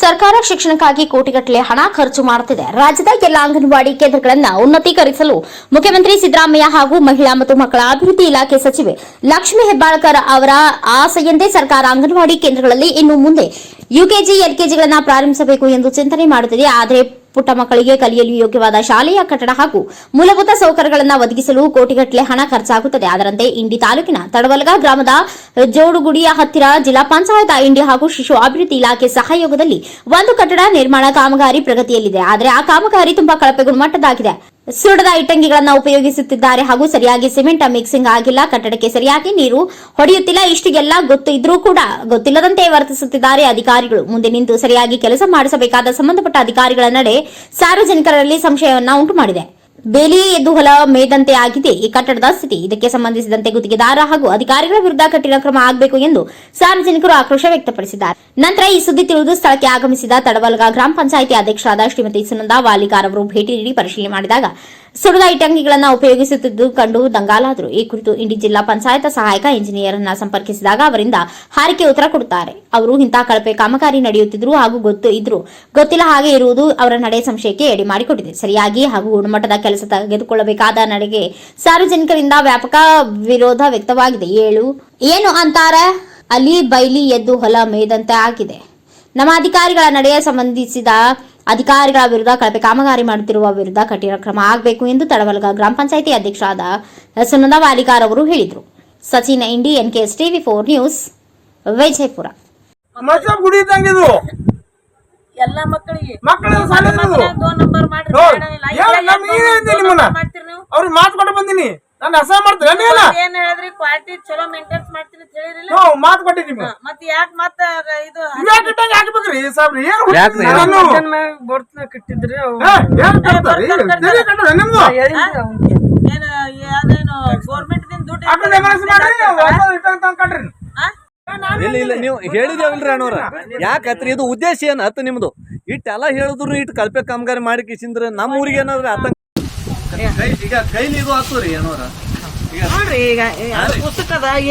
ಸರ್ಕಾರ ಶಿಕ್ಷಣಕ್ಕಾಗಿ ಕೋಟಿಗಟ್ಟಲೆ ಹಣ ಖರ್ಚು ಮಾಡುತ್ತಿದೆ. ರಾಜ್ಯದ ಎಲ್ಲ ಅಂಗನವಾಡಿ ಕೇಂದ್ರಗಳನ್ನು ಉನ್ನತೀಕರಿಸಲು ಮುಖ್ಯಮಂತ್ರಿ ಸಿದ್ದರಾಮಯ್ಯ ಹಾಗೂ ಮಹಿಳಾ ಮತ್ತು ಮಕ್ಕಳ ಅಭಿವೃದ್ಧಿ ಇಲಾಖೆ ಸಚಿವೆ ಲಕ್ಷ್ಮಿ ಹೆಬ್ಬಾಳ್ಕರ್ ಅವರ ಆಸೆಯಂತೆ ಸರ್ಕಾರ ಅಂಗನವಾಡಿ ಕೇಂದ್ರಗಳಲ್ಲಿ ಇನ್ನು ಮುಂದೆ ಯುಕೆಜಿ, ಎಲ್ಕೆಜಿಗಳನ್ನು ಪ್ರಾರಂಭಿಸಬೇಕು ಎಂದು ಚಿಂತನೆ ಮಾಡುತ್ತಿದೆ. ಆದರೆ ಪುಟ್ಟ ಮಕ್ಕಳಿಗೆ ಕಲಿಯಲು ಯೋಗ್ಯವಾದ ಶಾಲೆಯ ಕಟ್ಟಡ ಹಾಗೂ ಮೂಲಭೂತ ಸೌಕರ್ಯಗಳನ್ನು ಒದಗಿಸಲು ಕೋಟಿಗಟ್ಟಲೆ ಹಣ ಖರ್ಚಾಗುತ್ತದೆ. ಅದರಂತೆ ಇಂಡಿ ತಾಲೂಕಿನ ತಡವಲಗ ಗ್ರಾಮದ ಜೋಡುಗುಡಿಯ ಹತ್ತಿರ ಜಿಲ್ಲಾ ಪಂಚಾಯತ್ ಇಂಡಿ ಹಾಗೂ ಶಿಶು ಅಭಿವೃದ್ಧಿ ಇಲಾಖೆ ಸಹಯೋಗದಲ್ಲಿ ಒಂದು ಕಟ್ಟಡ ನಿರ್ಮಾಣ ಕಾಮಗಾರಿ ಪ್ರಗತಿಯಲ್ಲಿದೆ. ಆದರೆ ಆ ಕಾಮಗಾರಿ ತುಂಬಾ ಕಳಪೆ ಗುಣಮಟ್ಟದಾಗಿದೆ ಸುಡದ ಇಟ್ಟಂಗಿಗಳನ್ನು ಉಪಯೋಗಿಸುತ್ತಿದ್ದಾರೆ ಹಾಗೂ ಸರಿಯಾಗಿ ಸಿಮೆಂಟ್ ಮಿಕ್ಸಿಂಗ್ ಆಗಿಲ್ಲ, ಕಟ್ಟಡಕ್ಕೆ ಸರಿಯಾಗಿ ನೀರು ಹೊಡೆಯುತ್ತಿಲ್ಲ, ಇಷ್ಟಿಗೆಲ್ಲ ಗೊತ್ತು ಇದ್ರೂ ಕೂಡ ಗೊತ್ತಿಲ್ಲದಂತೆ ವರ್ತಿಸುತ್ತಿದ್ದಾರೆ ಅಧಿಕಾರಿಗಳು. ಮುಂದೆ ನಿಂತು ಸರಿಯಾಗಿ ಕೆಲಸ ಮಾಡಿಸಬೇಕಾದ ಸಂಬಂಧಪಟ್ಟ ಅಧಿಕಾರಿಗಳ ನಡೆ ಸಾರ್ವಜನಿಕರಲ್ಲಿ ಸಂಶಯವನ್ನ ಉಂಟು ಮಾಡಿದೆ ಬೇಲಿ ಎದ್ದು ಹೊಲ ಮೇದಂತೆ ಆಗಿದೆ. ಈ ಕಟ್ಟಡದ ಸ್ಥಿತಿ ಇದಕ್ಕೆ ಸಂಬಂಧಿಸಿದಂತೆ ಗುತ್ತಿಗೆದಾರ ಹಾಗೂ ಅಧಿಕಾರಿಗಳ ವಿರುದ್ಧ ಕಠಿಣ ಕ್ರಮ ಆಗಬೇಕು ಎಂದು ಸಾರ್ವಜನಿಕರು ಆಕ್ರೋಶ ವ್ಯಕ್ತಪಡಿಸಿದ್ದಾರೆ. ನಂತರ ಈ ಸುದ್ದಿ ತಿಳಿದು ಸ್ಥಳಕ್ಕೆ ಆಗಮಿಸಿದ ತಡವಲ್ಗ ಗ್ರಾಮ ಪಂಚಾಯಿತಿ ಅಧ್ಯಕ್ಷರಾದ ಶ್ರೀಮತಿ ಸುನಂದಾ ವಾಲಿಕಾರ್ ಅವರು ಭೇಟಿ ನೀಡಿ ಪರಿಶೀಲನೆ ಮಾಡಿದಾಗ, ಸುಡದ ಇಟಂಗಿಗಳನ್ನು ಉಪಯೋಗಿಸುತ್ತಿದ್ದು ಕಂಡು ದಂಗಾಲಾದರು. ಈ ಕುರಿತು ಇಂಡಿ ಜಿಲ್ಲಾ ಪಂಚಾಯತ್ ಸಹಾಯಕ ಇಂಜಿನಿಯರ್ ಅನ್ನ ಸಂಪರ್ಕಿಸಿದಾಗ ಅವರಿಂದ ಹಾರಿಕೆ ಉತ್ತರ ಕೊಡುತ್ತಾರೆ. ಅವರು ಇಂತಹ ಕಳಪೆ ಕಾಮಗಾರಿ ನಡೆಯುತ್ತಿದ್ರು ಹಾಗೂ ಗೊತ್ತು ಇದ್ರು. ಗೊತ್ತಿಲ್ಲ ಹಾಗೆ ಇರುವುದು ಅವರ ನಡೆ ಸಂಶಯಕ್ಕೆ ಎಡೆ ಮಾಡಿಕೊಟ್ಟಿದೆ ಸರಿಯಾಗಿ ಹಾಗೂ ಗುಣಮಟ್ಟದ ಕೆಲಸ ತೆಗೆದುಕೊಳ್ಳಬೇಕಾದ ನಡೆಗೆ ಸಾರ್ವಜನಿಕರಿಂದ ವ್ಯಾಪಕ ವಿರೋಧ ವ್ಯಕ್ತವಾಗಿದೆ. ಏಳು, ಏನು ಅಂತಾರ? ಅಲಿ ಬೈಲಿ ಎದ್ದು ಹೊಲ ಮೇದಂತೆ ಆಗಿದೆ. ನಮ್ಮ ಅಧಿಕಾರಿಗಳ ನಡೆಯ ಸಂಬಂಧಿಸಿದ ಅಧಿಕಾರಿಗಳ ವಿರುದ್ಧ ಕಳಪೆ ಕಾಮಗಾರಿ ಮಾಡುತ್ತಿರುವ ವಿರುದ್ಧ ಕಠಿಣ ಕ್ರಮ ಆಗಬೇಕು ಎಂದು ತಡವಲ್ಗ ಗ್ರಾಮ ಪಂಚಾಯಿತಿ ಅಧ್ಯಕ್ಷರಾದ ಸುನಂದ ವಾಲಿಕಾರ್ ಅವರು ಹೇಳಿದರು. Sachin Indi NKS TV four news, Vijayapura. ಎಲ್ಲಾ ಮಕ್ಕಳಿಗೆ. ಮಕ್ಕಳು ಸಾಲ. ದೋನ್ ನಂಬರ್ ಮಾಡ್ರಿ. ಅವ್ರಿಗೆ ಮಾತು ಕೊಟ್ಟು ಬಂದಿನಿ. ನಾನು ಅಸಹ ಮಾಡ್ತೀನಿ ಏನಿಲ್ಲ ಏನ್ ಹೇಳಿದ್ರಿ? ಕ್ವಾಲಿಟಿ ಚಲೋ ಮೇಂಟೆನ್ಸ್ ಮಾಡ್ತೀನಿ ಅಂತ ಹೇಳಿರಿಲ್ಲ ನಾವು ಮಾತು ಕೊಟ್ಟಿನಿ ನಿಮ್ಗೆ. ಮತ್ ಯಾಕ್ ಮತ್ತ ಇದು ಇವ್ಯಾಕ್ ಇಟ್ಟಂಗೆ ಹಾಕ್ಬೇಕ್ರಿ ಸಾಬ್ರಿ ಏನು? ನಾನು? ಬೋರ್ಡ್ನ ಕಟ್ಟಿದ್ರಿ ಏನ್ ಕಟ್ತಾರಿ? ತೆರಿಗೆ ಕಟ್ಟೋದು ನಿಮ್ದು. ಏನ ಅದೇನು ಗೋರ್ಮೆಂಟ್ ದಿಂದ ದುಡ್ಡು ತಂದ್ ಕಟ್ರಿ ಆ? ಇಲ್ಲ ಇಲ್ಲ ನೀವು ಹೇಳಿದೇವಲ್ರಿ ಅಣ್ಣವ್ರ? ಯಾಕತ್ರಿ? ಇದು ಉದ್ದೇಶ ಏನು ಹತ್ತು ನಿಮ್ದು? ಇಟ್ಟೆಲ್ಲ ಹೇಳಿದ್ರು ಇಟ್ಟು ಕಲ್ಪೆ ಕಾಮಗಾರಿ ಮಾಡಿ ಕಿಸಿಂದ್ರೆ ನಮ್ಮ ಊರಿಗೆ ಏನಾದ್ರೆ ಆತಂಕ ಕೈ ಈಗ ಕೈಲಿ ಇದು ಆತು ರೀ ಏನೋರ ಈಗ ನೋಡ್ರಿ ಈಗ ಅದು ಪುಸ್ತಕದ ಎಲ್ಲಿ?